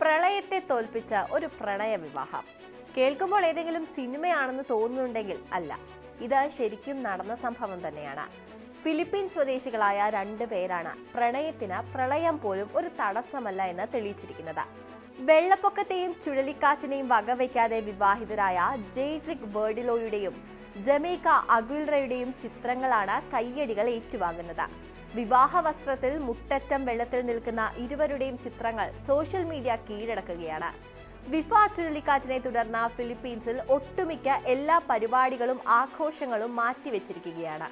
പ്രളയത്തെ തോൽപ്പിച്ച ഒരു പ്രണയ വിവാഹം. കേൾക്കുമ്പോൾ ഏതെങ്കിലും സിനിമയാണെന്ന് തോന്നുന്നുണ്ടെങ്കിൽ അല്ല ഇത് ശരിക്കും നടന്ന സംഭവം തന്നെയാണ്. ഫിലിപ്പീൻ സ്വദേശികളായ രണ്ട് പേരാണ് പ്രണയത്തിന് പ്രളയം പോലും ഒരു തടസ്സമല്ല എന്ന് തെളിയിച്ചിരിക്കുന്നത്. വെള്ളപ്പൊക്കത്തെയും ചുഴലിക്കാറ്റിനെയും വകവയ്ക്കാതെ വിവാഹിതരായ ജെയ്ഡ്രിക് വേർഡിലോയുടെയും ജമൈക്ക അഗുൽറയുടെയും ചിത്രങ്ങളാണ് കയ്യടികൾ ഏറ്റുവാങ്ങുന്നത്. വിവാഹ വസ്ത്രത്തിൽ മുട്ടറ്റം വെള്ളത്തിൽ നിൽക്കുന്ന ഇരുവരുടെയും ചിത്രങ്ങൾ സോഷ്യൽ മീഡിയ കീഴടക്കുകയാണ്. വിഫ ചുഴലിക്കാറ്റിനെ തുടർന്ന് ഫിലിപ്പീൻസിൽ ഒട്ടുമിക്ക എല്ലാ പരിപാടികളും ആഘോഷങ്ങളും മാറ്റിവെച്ചിരിക്കുകയാണ്.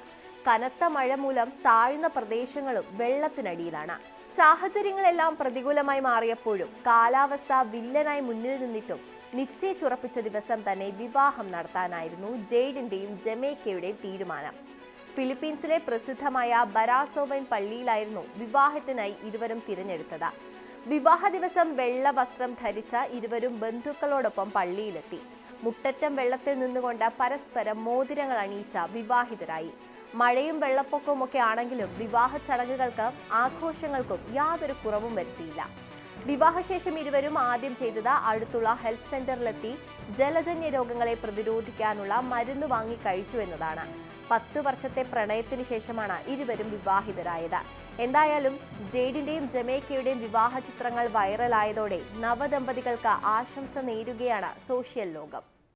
കനത്ത മഴ മൂലം താഴ്ന്ന പ്രദേശങ്ങളും വെള്ളത്തിനടിയിലാണ്. സാഹചര്യങ്ങളെല്ലാം പ്രതികൂലമായി മാറിയപ്പോഴും കാലാവസ്ഥ വില്ലനായി മുന്നിൽ നിന്നിട്ടും നിശ്ചയിച്ചുറപ്പിച്ച ദിവസം തന്നെ വിവാഹം നടത്താനായിരുന്നു ജെയ്ഡിന്റെയും ജമൈക്കയുടെയും തീരുമാനം. ഫിലിപ്പീൻസിലെ പ്രസിദ്ധമായ ബരാസോവൻ പള്ളിയിലായിരുന്നു വിവാഹത്തിനായി ഇരുവരും തിരഞ്ഞെടുത്തത്. വിവാഹ ദിവസം വെള്ള വസ്ത്രം ധരിച്ച ഇരുവരും ബന്ധുക്കളോടൊപ്പം പള്ളിയിലെത്തി. മുട്ടറ്റം വെള്ളത്തിൽ നിന്നുകൊണ്ട് പരസ്പരം മോതിരങ്ങൾ അണിയിച്ച വിവാഹിതരായി. മഴയും വെള്ളപ്പൊക്കവും ഒക്കെ ആണെങ്കിലും വിവാഹ ചടങ്ങുകൾക്ക് ആഘോഷങ്ങൾക്കും യാതൊരു കുറവും വരുത്തിയില്ല. വിവാഹശേഷം ഇരുവരും ആദ്യം ചെയ്തത് അടുത്തുള്ള ഹെൽത്ത് സെന്ററിലെത്തി ജലജന്യ രോഗങ്ങളെ പ്രതിരോധിക്കാനുള്ള മരുന്ന് വാങ്ങി കഴിച്ചു എന്നതാണ്. പത്തു വർഷത്തെ പ്രണയത്തിന് ശേഷമാണ് ഇരുവരും വിവാഹിതരായത്. എന്തായാലും ജെയ്ഡിന്റെയും ജമൈക്കയുടെയും വിവാഹ ചിത്രങ്ങൾ വൈറലായതോടെ നവദമ്പതികൾക്ക് ആശംസ നേരുകയാണ് സോഷ്യൽ ലോകം.